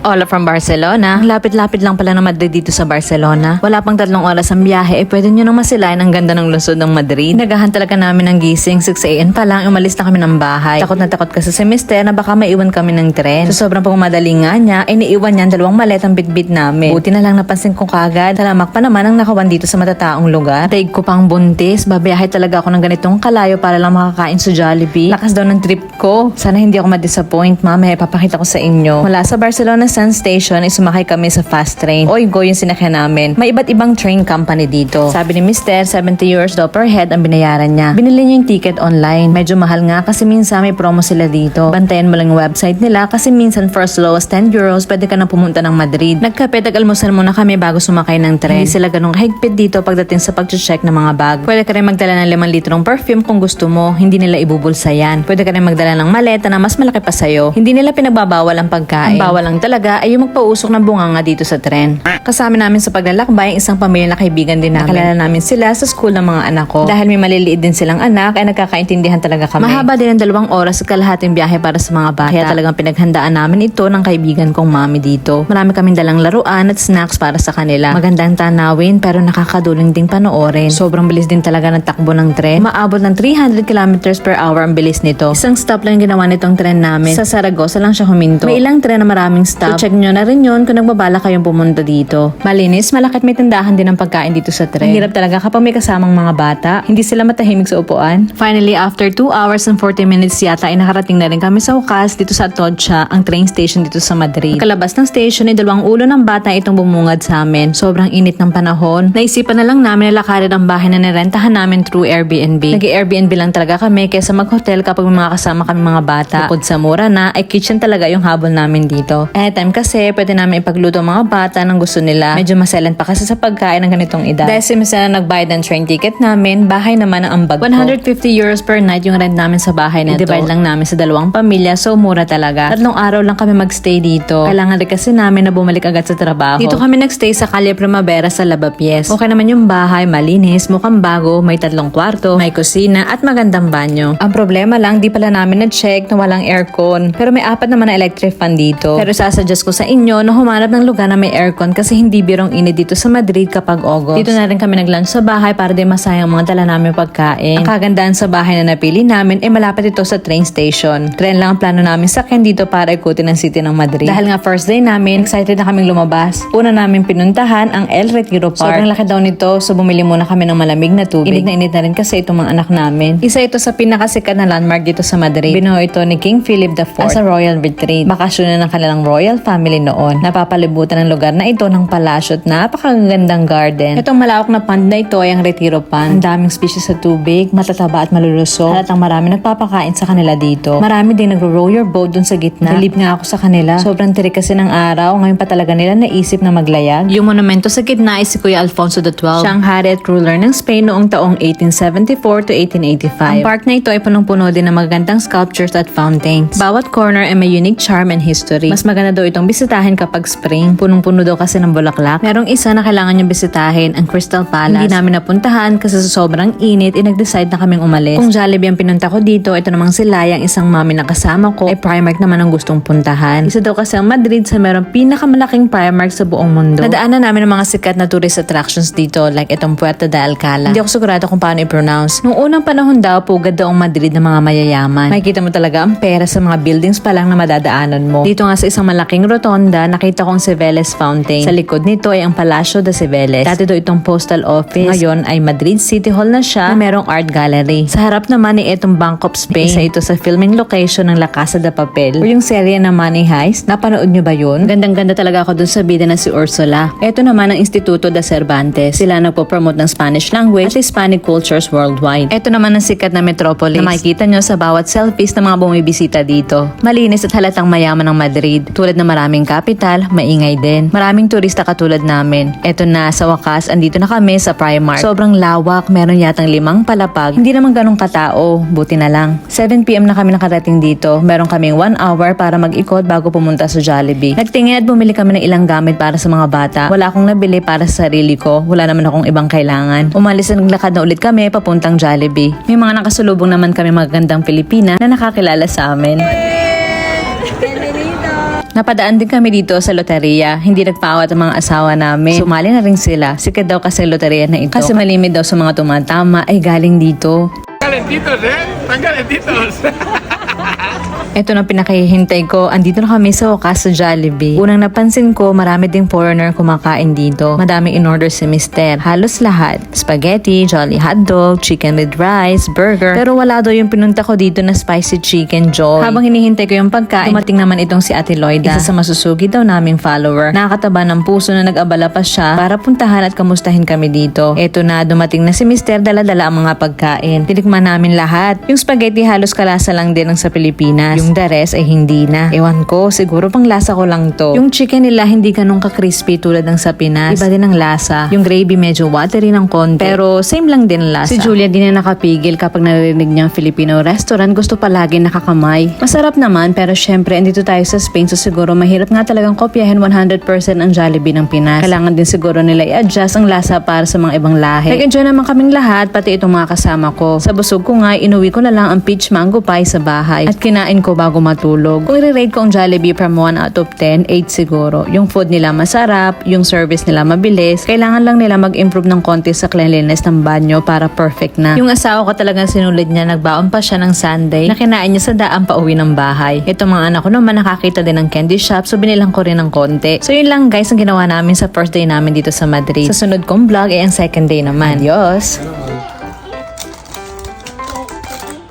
Hola from Barcelona. Ang Lapit-lapit lang pala ng Madrid dito sa Barcelona. Wala pang tatlong oras ang biyahe, eh pwede nyo nang masilayan ang ganda ng lungsod ng Madrid. Nagahan talaga namin ng gising, 6am pa lang, umalis na kami ng bahay. Takot na takot kasi si Mister na baka maiwan kami ng tren. So sobrang pumadali nga niya, ay niiwan niya ang dalawang maletang bitbit namin. Buti na lang napansin ko kagad. Talamak pa naman ang nakawan dito sa matataong lugar. Daig ko pang buntis, babiyahe talaga ako ng ganitong kalayo para lang makakain sa Jollibee. Lakas daw ng trip ko. Sana hindi ako ma-disappoint, mama. Papakita ko sa inyo. Mula sa Barcelona Sun Station ay sumakay kami sa fast train. Oigo yung sinakyan namin. May iba't ibang train company dito. Sabi ni Mister, 70 euros daw per head ang binayaran niya. Binili niya yung ticket online. Medyo mahal nga kasi minsan may promo sila dito. Bantayan mo lang yung website nila kasi minsan for as low as 10 euros pwede ka na pumunta ng Madrid. Nagkape, almusal muna kami bago sumakay ng tren. Hindi sila ganun kahigpit dito pagdating sa pag-check ng mga bag. Pwede ka rin magdala ng 5 litrong perfume kung gusto mo. Hindi nila ibubulsa yan. Pwede ka rin magdala ng maleta na mas malaki pa sa'yo. Hindi nila pinagbabawal ang pagkain. Ang bawal lang talaga ay yung magpausok ng bunganga dito sa tren. Kasama namin sa paglalakbay ang isang pamilya na kaibigan din namin. Nakilala namin sila sa school ng mga anak ko. Dahil may maliliit din silang anak ay nagkakaintindihan talaga kami. Mahaba din ang dalawang oras at kalahating biyahe para sa mga bata. Kaya talagang pinaghandaan namin ito ng kaibigan kong mami dito. Marami kaming dalang laruan at snacks para sa kanila. Magandang tanawin pero nakakaduling ding panoorin. Sobrang bilis din talaga ng takbo ng tren. Maabot ng 300 kilometers per hour ang bilis nito. Isang stop lang ginawa nitong tren namin. Sa Saragossa lang siya huminto. May ilang tren na maraming stop. Check nyo na rin yun kung nagbabala kayong pumunta dito. Malinis, malakit may tindahan din ng pagkain dito sa tren. Ang hirap talaga kapag may kasamang mga bata. Hindi sila matahimik sa upuan. Finally, after 2 hours and 40 minutes yata ay nakarating na rin kami sa wakas dito sa Atocha, ang train station dito sa Madrid. Kalabas ng station ay dalawang ulo ng bata itong bumungad sa amin. Sobrang init ng panahon. Naisipan na lang namin na lakarin ang bahay na nirentahan namin through Airbnb. Nag-Airbnb lang talaga kami kaysa mag-hotel kapag may mga kasama kami mga bata. Bukod sa mura na, ay kitchen talaga yung habol namin dito. Anytime kasi, pwede namin ipagluto mga bata ng gusto nila. Medyo maselan pa kasi sa pagkain ng ganitong edad. Dahil si Miss na nagbayad ng train ticket namin, bahay naman ang ambag ko. 150 euros per night yung rent namin sa bahay na ito. divide lang namin sa dalawang pamilya, so mura talaga. Tatlong araw lang kami magstay dito. Kailangan rin kasi namin na bumalik agad sa trabaho. Dito kami nagstay sa Calle Primavera sa Lavapies. Okay naman yung bahay, malinis, mukhang bago, may tatlong kwarto, may kusina at magandang banyo. Ang problema lang, di pala namin na-check na walang aircon. Pero may apat naman na electric fan dito. Pero sasuggest ko sa inyo na humanap ng lugar na may aircon kasi hindi birong init dito sa Madrid kapag August. Dito na rin kami nag-lunch sa bahay para di masayang mga dala namin pagkain. Ang kagandaan sa bahay na napili namin ay malapit ito sa train station. Tren lang ang plano namin sakyan dito para ikutin ang city ng Madrid. Dahil nga first day namin, excited na kaming lumabas. Una namin pinuntahan ang El Retiro Park. Sobrang laki daw nito so bumili muna kami ng malamig na tubig. Init na init na rin kasi itong mga anak namin. Isa ito sa pinakasikat na landmark dito sa Madrid. Binuo ito ni King Philip IV as a royal retreat. Bakasyon na ng kanilang royal family noon. Napapalibutan ang lugar na ito ng palasyo at napakagandang garden. Itong malawak na pond na ito ay ang Retiro Pond. Ang daming species sa tubig, matataba at malulusog. At ang marami nagpapakain sa kanila dito. Marami din nagro-row your boat dun sa gitna. Nalib nga ako sa kanila. Sobrang tirik kasi ng araw. Ngayon pa talaga nila naisip na maglayag. Yung monumento sa gitna ay si Kuya Alfonso XII. Siyang hari at ruler ng Spain noong taong 1874 to 1885. Ang park na ito ay punong-puno din ng magagandang sculptures at fountains. Bawat corner ay may unique charm and history. Mas maganda daw itong bisitahin kapag spring. Punong-puno daw kasi ng bulaklak. Merong isa na kailangan niyong bisitahin, ang Crystal Palace. Hindi namin napuntahan kasi sa sobrang init, eh nag-decide na kaming umalis. Kung Jollibee ang pinunta ko dito, ito namang si Layang, isang mami na kasama ko, ay Primark naman ang gustong puntahan. Isa daw kasi ang Madrid sa merong pinakamalaking Primark sa buong mundo. Nadaanan namin ang mga sikat na tourist attractions dito like itong Puerta de Alcala. Hindi ako sigurado kung paano i-pronounce. Noong unang panahon daw, pugad daw ang Madrid ng mga mayayaman. Makikita mo talaga ang pera sa mga buildings pa lang na madadaanan mo. Dito nga sa isang malaking rotonda, nakita kong Cibeles Fountain. Sa likod nito ay ang Palacio de Cibeles. Dati daw itong postal office. Ngayon ay Madrid City Hall na siya na merong art gallery. Sa harap naman ay itong Bank of Spain. Isa ito sa filming location ng La Casa de Papel o yung serye na Money Heist. Napanood nyo ba yun? Gandang-ganda talaga ako dun sa bida na si Ursula. Ito naman ang Instituto de Cervantes. Sila nagpo-promote ng Spanish language at Hispanic cultures worldwide. Ito naman ang sikat na metropolis na makikita nyo sa bawat selfies ng mga bumibisita dito. Malinis at halatang mayaman ng Madrid. Tulad ng maraming capital, maingay din. Maraming turista katulad namin. Ito na, sa wakas, andito na kami sa Primark. Sobrang lawak, meron yatang limang palapag. Hindi naman ganong katao, buti na lang. 7pm na kami nakarating dito. Meron kaming 1 hour para mag-ikot bago pumunta sa Jollibee. Nagtingin at bumili kami ng ilang gamit para sa mga bata. Wala akong nabili para sa sarili ko. Wala naman akong ibang kailangan. Umalis at naglakad na ulit kami papuntang Jollibee. May mga nakasulubong naman kami magagandang Pilipina na nakakilala sa amin. Napadaan din kami dito sa loteria. Hindi nagpaawat ang mga asawa namin. Sumali na rin sila. Sikat daw kasi loteria na ito. Kasi malimit daw sa mga tumatama ay galing dito. Calentitos, ¿eh? Están calentitos. Ito na pinakahihintay ko. Andito na kami sa sa Jollibee. Unang napansin ko, marami ding foreigner kumakain dito. Madaming in-order si Mister. Halos lahat. Spaghetti, jolly hotdog, chicken with rice, burger. Pero wala daw yung pinunta ko dito na spicy chicken joy. Habang hinihintay ko yung pagkain, dumating naman itong si Ate Lloyda. Isa sa masusugi daw naming follower. Nakakataba ng puso na nag-abala pa siya para puntahan at kamustahin kami dito. Eto na, dumating na si Mister, dala-dala ang mga pagkain. Tinikman namin lahat. Yung spaghetti halos kalasa lang din ang sa Pilipinas. Yung the rest ay hindi na. Ewan ko, siguro pang lasa ko lang to. Yung chicken nila hindi ganun ka-crispy tulad ng sa Pinas. Iba din ang lasa. Yung gravy medyo watery ng konti. Pero same lang din ang lasa. Si Julia din na nakapigil kapag narinig niyang Filipino restaurant. Gusto palagi nakakamay. Masarap naman pero syempre andito tayo sa Spain so siguro mahirap nga talagang kopyahin 100% ang Jollibee ng Pinas. Kailangan din siguro nila i-adjust ang lasa para sa mga ibang lahi. Nag-enjoy naman kaming lahat pati itong mga kasama ko. Sa busog ko nga inuwi ko na lang ang peach mango pie sa bahay at kinain ko bago matulog. Kung i-rate ko ang Jollibee from 1 out of 10, 8 siguro. Yung food nila masarap, yung service nila mabilis. Kailangan lang nila mag-improve ng konti sa cleanliness ng banyo para perfect na. Yung asawa ko talagang sinulid niya, nagbaon pa siya ng Sunday na kinain niya sa daan pa uwi ng bahay. Ito mga anak ko naman nakakita din ng candy shop so binilang ko rin ng konti. So yun lang guys ang ginawa namin sa first day namin dito sa Madrid. Sa sunod kong vlog ay ang second day naman. Adios!